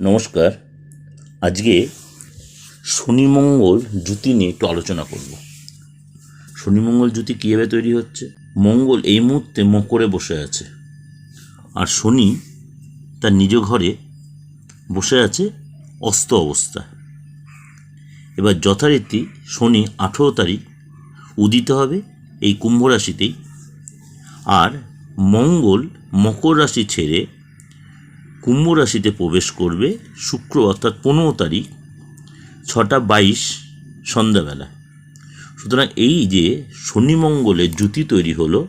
নমস্কার। আজকে শনি মঙ্গল জুতি নিয়ে একটু আলোচনা করব। শনি মঙ্গল জুতি কীভাবে তৈরি হচ্ছে? মঙ্গল এই মুহূর্তে মকরে বসে আছে। আর শনি তার নিজ ঘরে বসে আছে অস্ত অবস্থা এবার যথারীতি শনি আঠেরো তারিখ উদিত হবে এই কুম্ভ রাশিতেই। আর মঙ্গল মকর রাশি ছেড়ে কুম্ভ রাশিতে প্রবেশ করবে শুক্র, অর্থাৎ পনেরো তারিখ, ছটা বাইশ সন্ধ্যাবেলা। সুতরাং এই যে শনি মঙ্গলের জুতি তৈরি হলো,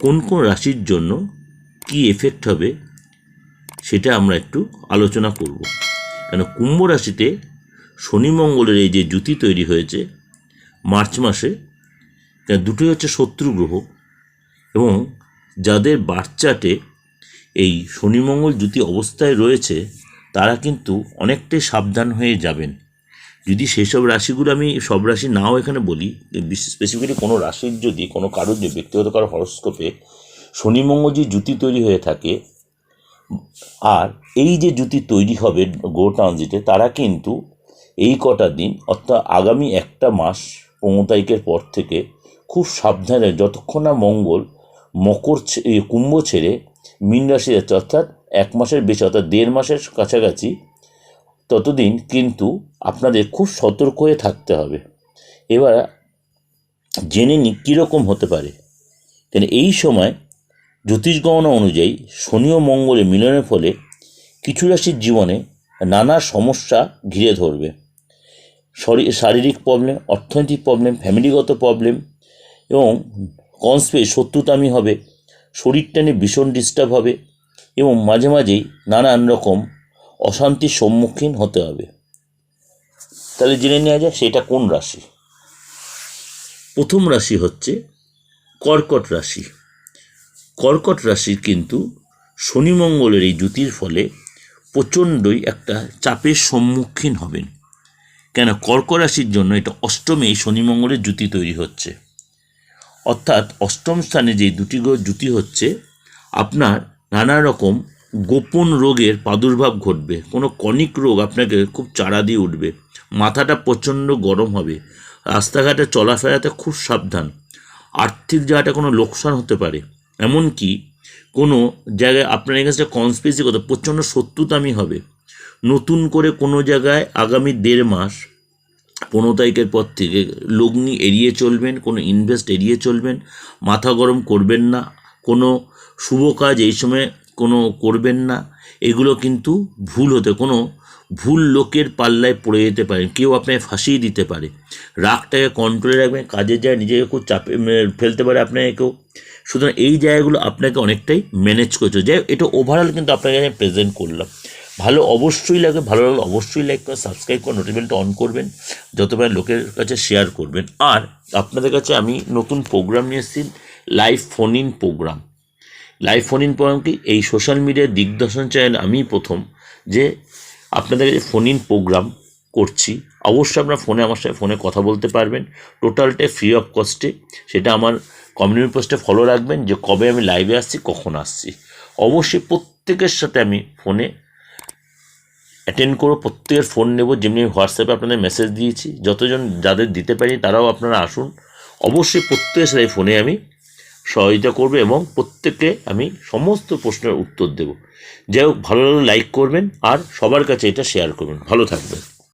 কোন কোন রাশির জন্য কি এফেক্ট হবে সেটা আমরা একটু আলোচনা করব। কেন কুম্ভ রাশিতে শনি মঙ্গলের এই যে জুতি তৈরি হয়েছে মার্চ মাসে দুটোই হচ্ছে শত্রু গ্রহ এবং যাদের বাচ্চাটে এই শনি মঙ্গল জুতি অবস্থায় রয়েছে, তারা কিন্তু অনেকটাই সাবধান হয়ে যাবেন। যদি সেসব রাশিগুলো আমি সব রাশি নাও এখানে বলি স্পেসিফিক্যালি কোনো রাশির যদি, কোনো কারোর যে ব্যক্তিগত কারও হরস্কোপে শনি মঙ্গল যে জুতি তৈরি হয়ে থাকে, আর এই যে জুতি তৈরি হবে গো ট্রানজিটে তারা কিন্তু এই কটা দিন, অর্থাৎ আগামী একটা মাস পনেরো তারিখের পর থেকে খুব সাবধানে, যতক্ষণ না মঙ্গল মকর কুম্ভ ছেড়ে মীন রাশি যাচ্ছে, অর্থাৎ এক মাসের বেশি, অর্থাৎ দেড় মাসের কাছাকাছি, ততদিন কিন্তু আপনাদের খুব সতর্ক হয়ে থাকতে হবে। এবার জেনে নিই কীরকম হতে পারে। কেন এই সময় জ্যোতিষ গণনা অনুযায়ী শনি ও মঙ্গলের মিলনের ফলে কিছু রাশির জীবনে নানা সমস্যা ঘিরে ধরবে। শরী- শারীরিক প্রবলেম অর্থনৈতিক প্রবলেম ফ্যামিলিগত প্রবলেম এবং কনস্পে শত্রুতামি হবে। শরীরটা নিয়ে ভীষণ ডিস্টার্ব হবে এবং মাঝে মাঝেই নানান রকম অশান্তির সম্মুখীন হতে হবে। তাহলে জেনে নেওয়া যায় সেটা কোন রাশি? প্রথম রাশি হচ্ছে কর্কট রাশি। কর্কট রাশির কিন্তু শনি মঙ্গলের এই জুতির ফলে প্রচণ্ডই একটা চাপের সম্মুখীন হবেন। কেন? কর্ক রাশির জন্য এটা অষ্টমে এই শনি মঙ্গলের জুতি তৈরি হচ্ছে। অর্থাৎ অষ্টম স্থানে যে দুটি গ্রহ জুতি হচ্ছে, আপনার নানা রকম গোপন রোগের প্রাদুর্ভাব ঘটবে। কোনো কনিক রোগ আপনাকে খুব চাড়া দিয়ে উঠবে। মাথাটা প্রচণ্ড গরম হবে। রাস্তাঘাটে চলাফেরাতে খুব সাবধান। আর্থিক জায়গাটা কোনো লোকসান হতে পারে। এমনকি কোনো জায়গায় আপনার এগেন্সে কনস্পিরেসি কথা প্রচণ্ড শত্রুতামি হবে। নতুন করে কোনো জায়গায় আগামী দেড় মাস পনেরো তারিখের পর থেকে লগ্নি এড়িয়ে চলবেন, কোনো ইনভেস্ট এড়িয়ে চলবেন, মাথা গরম করবেন না, কোনো শুভ কাজ এই সময় কোনো করবেন না, এগুলো কিন্তু ভুল হতে, কোনো ভুল লোকের পাল্লায় পড়ে যেতে পারেন কেউ আপনাকে ফাঁসিয়ে দিতে পারে। রাগটাকে কন্ট্রোলে রাখবেন, কাজের জায়গায় নিজেকে খুব চাপে ফেলতে পারে আপনাকে কেউ। সুতরাং এই জায়গাগুলো আপনাকে অনেকটাই ম্যানেজ হবে। যাই এটা ওভারঅল কিন্তু আপনাকে আমি প্রেজেন্ট করলাম। ভালো অবশ্যই লাগে, ভালো লাগলে অবশ্যই লাইক করে সাবস্ক্রাইব করে নোটিফিকেশনটা অন করবেন, যতবার লোকের কাছে শেয়ার করবেন। আর আপনাদের কাছে আমি নতুন প্রোগ্রাম নিয়ে এসেছি live phone in program live phone in program কি? এই সোশ্যাল মিডিয়ার দিগদর্শন চ্যানেল আমি প্রথম যে আপনাদের ফোন ইন প্রোগ্রাম করছি। অবশ্যই আপনার ফোনে আমার সাথে ফোনে কথা বলতে পারবেন। টোটালটাই ফ্রি অফ কস্টে সেটা আমার কমিউনিটি পোস্টে ফলো রাখবেন যে কবে আমি লাইভে আসছি, কখন আসছি। অবশ্যই প্রত্যেকের সাথে আমি ফোনে অ্যাটেন্ড করো প্রত্যেকের ফোন নেব। যেমনি আমি হোয়াটসঅ্যাপে আপনাদের মেসেজ দিয়েছি, যতজন যাদের দিতে পারি তারাও আপনারা আসুন। অবশ্যই প্রত্যেকের সাথে ফোনে আমি সহযোগিতা করব এবং প্রত্যেককে আমি সমস্ত প্রশ্নের উত্তর দেব। যাই হোক, ভালো লাগলে লাইক করবেন আর সবার কাছে এটা শেয়ার করবেন। ভালো থাকবেন।